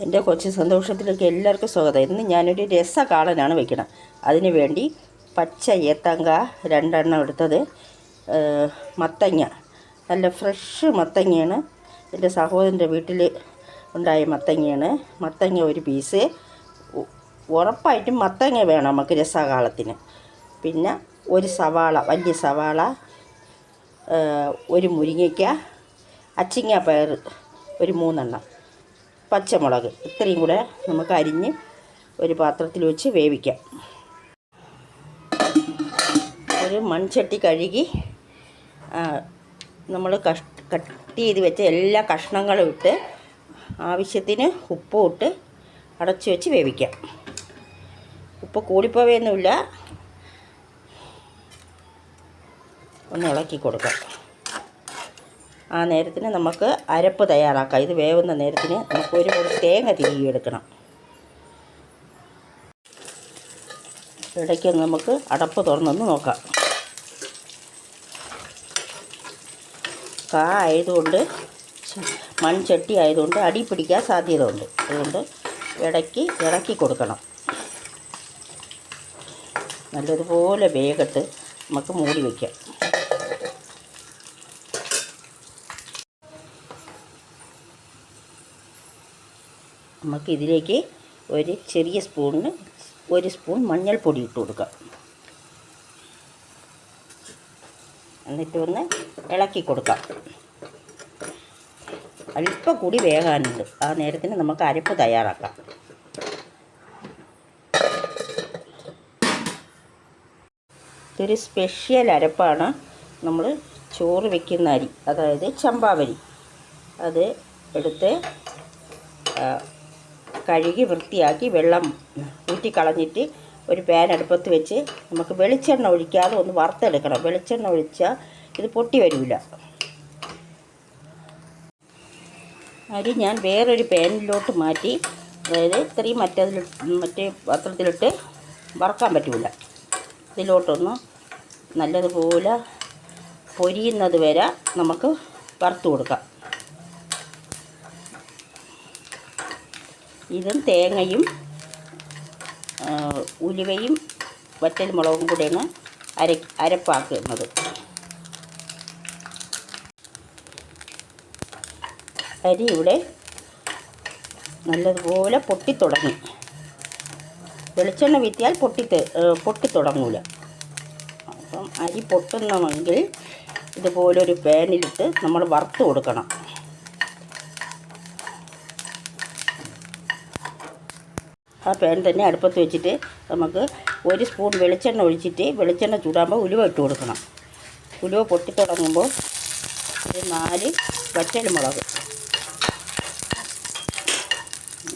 എന്റെ കൊച്ചു സന്തോഷത്തിലേക്ക് എല്ലാവർക്കും സ്വാഗതം. ഇന്ന് ഞാനൊരു രസകാളനാണ് വെക്കണം അതിന് വേണ്ടി പച്ച ഏത്തങ്ക രണ്ടെണ്ണം എടുത്തത് മത്തങ്ങ. നല്ല ഫ്രഷ് മത്തങ്ങയാണ്. എന്റെ സഹോദരന്റെ വീട്ടിൽ ഉണ്ടായ മത്തങ്ങയാണ്. മത്തങ്ങ ഒരു പീസ് ഉറപ്പായിട്ടും മത്തങ്ങ വേണം നമുക്ക് രസകാളത്തിന്. പിന്നെ ഒരു സവാള വലിയ സവാള ഒരു മുരിങ്ങയ്ക്ക അച്ചിങ്ങ പയർ ഒരു മൂന്നെണ്ണം. പച്ചമുളക്. ഇത്രയും കൂടെ നമുക്ക് അരിഞ്ഞ് ഒരു പാത്രത്തിൽ വെച്ച് വേവിക്കാം. ഒരു മൺചട്ടി കഴുകി നമ്മൾ കഷ് കട്ട് ചെയ്ത് വെച്ച എല്ലാ കഷ്ണങ്ങളും ഇട്ട് ആവശ്യത്തിന് ഉപ്പും ഇട്ട് അടച്ചു വെച്ച് വേവിക്കാം. ഉപ്പ് കൂടിപ്പോവുകയൊന്നുമില്ല ഒന്ന് ഇളക്കി കൊടുക്കാം. ആ നേരത്തിന് നമുക്ക് അരപ്പ് തയ്യാറാക്കാം. ഇത് വേവുന്ന നേരത്തിന് നമുക്ക് ഒരു മുറി തേങ്ങ തിരികെ എടുക്കണം ഇടയ്ക്ക് നമുക്ക് അടപ്പ് തുറന്നൊന്ന് നോക്കാം. കാ ആയതുകൊണ്ട് മൺചട്ടി ആയതുകൊണ്ട് അടി പിടിക്കാൻ സാധ്യത ഉണ്ട് അതുകൊണ്ട് ഇടയ്ക്ക് ഇറക്കി കൊടുക്കണം. നല്ലതുപോലെ വേഗത്ത് നമുക്ക് മൂടി വയ്ക്കാം നമുക്ക് ഇതിലേക്ക് ഒരു ചെറിയ സ്പൂണിന് ഒരു സ്പൂൺ മഞ്ഞൾപ്പൊടി ഇട്ട് കൊടുക്കാം. എന്നിട്ട് ഒന്ന് ഇളക്കി കൊടുക്കാം. അല്പം കൂടി വേകാനുണ്ട്. ആ നേരത്തിന് നമുക്ക് അരപ്പ് തയ്യാറാക്കാം. ഇതൊരു സ്പെഷ്യൽ അരപ്പാണ്. നമ്മൾ ചോറ് വെക്കുന്ന അരി അതായത് ചമ്പാവരി. അത് എടുത്ത് കഴുകി വൃത്തിയാക്കി വെള്ളം ഊറ്റിക്കളഞ്ഞിട്ട് ഒരു പാൻ അടുപ്പത്ത് വെച്ച് നമുക്ക് വെളിച്ചെണ്ണ ഒഴിക്കാതെ ഒന്ന് വറുത്തെടുക്കണം. വെളിച്ചെണ്ണ ഒഴിച്ചാൽ ഇത് പൊട്ടി വരില്ല അരി ഞാൻ വേറൊരു പാനിലോട്ട് മാറ്റി അതായത് ഇത്രയും മറ്റതിൽ മറ്റേ പാത്രത്തിലിട്ട് വറക്കാൻ പറ്റില്ല ഇതിലോട്ടൊന്ന് നല്ലതുപോലെ പൊരിയുന്നത് വരെ നമുക്ക് വറുത്ത് കൊടുക്കാം. ഇതും തേങ്ങയും ഉലുവയും വറ്റൽ മുളകും കൂടെയാണ് അര അരപ്പാക്കുന്നത്. അരി ഇവിടെ നല്ലതുപോലെ പൊട്ടിത്തുടങ്ങി. വെളിച്ചെണ്ണ വീത്തിയാൽ പൊട്ടി പൊട്ടിത്തുടങ്ങൂല. അപ്പം അരി പൊട്ടുന്നുവെങ്കിൽ ഇതുപോലൊരു പാനിലിട്ട് നമ്മൾ വറുത്ത് കൊടുക്കണം. ആ പാൻ തന്നെ അടുപ്പത്ത് വെച്ചിട്ട് നമുക്ക് ഒരു സ്പൂൺ വെളിച്ചെണ്ണ ഒഴിച്ചിട്ട് വെളിച്ചെണ്ണ ചൂടാകുമ്പോൾ ഉലുവ ഇട്ട് കൊടുക്കണം. ഉലുവ പൊട്ടിത്തുടങ്ങുമ്പോൾ ഒരു നാല് വറ്റൽമുളക്.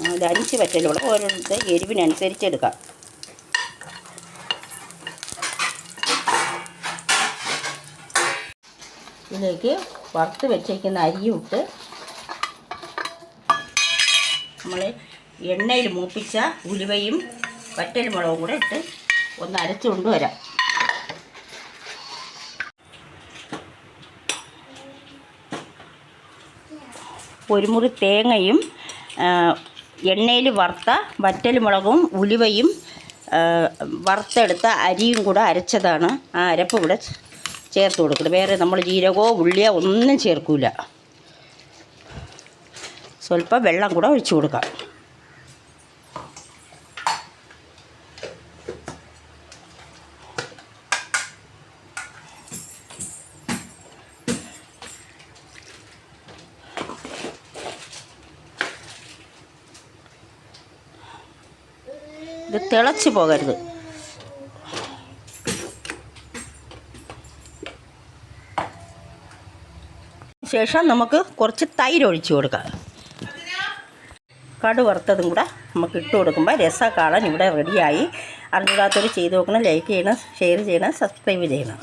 നാല് അഞ്ച് വറ്റൽമുളക് ഓരോരുത്തർ എരിവിനനുസരിച്ച് എടുക്കാം ഇതിലേക്ക് വറുത്ത് വെച്ചേക്കുന്ന അരിയും ഇട്ട് നമ്മൾ എണ്ണയിൽ മൂപ്പിച്ച ഉലുവയും വറ്റൽമുളകും കൂടെ ഇട്ട് ഒന്ന് അരച്ചു കൊണ്ടുവരാം. ഒരു മുറി തേങ്ങയും എണ്ണയിൽ വറുത്ത വറ്റൽമുളകും ഉലുവയും വറുത്തെടുത്ത അരിയും കൂടെ അരച്ചതാണ്. ആ അരപ്പ് ഇവിടെ ചേർത്ത് കൊടുക്കുന്നത് വേറെ നമ്മൾ ജീരകമോ ഉള്ളിയോ ഒന്നും ചേർക്കില്ല സ്വല്പം വെള്ളം കൂടെ ഒഴിച്ചു കൊടുക്കാം. ഇത് തിളച്ച് പോകരുത്. ശേഷം നമുക്ക് കുറച്ച് തൈര് ഒഴിച്ചു കൊടുക്കാം. കടു വറുത്തതും കൂടെ നമുക്ക് ഇട്ട് കൊടുക്കുമ്പോൾ രസക്കാളൻ ഇവിടെ റെഡിയായി അറിഞ്ഞിടാത്തവർ ചെയ്ത് നോക്കണം ലൈക്ക് ചെയ്യണം ഷെയർ ചെയ്യണം സബ്സ്ക്രൈബ് ചെയ്യണം.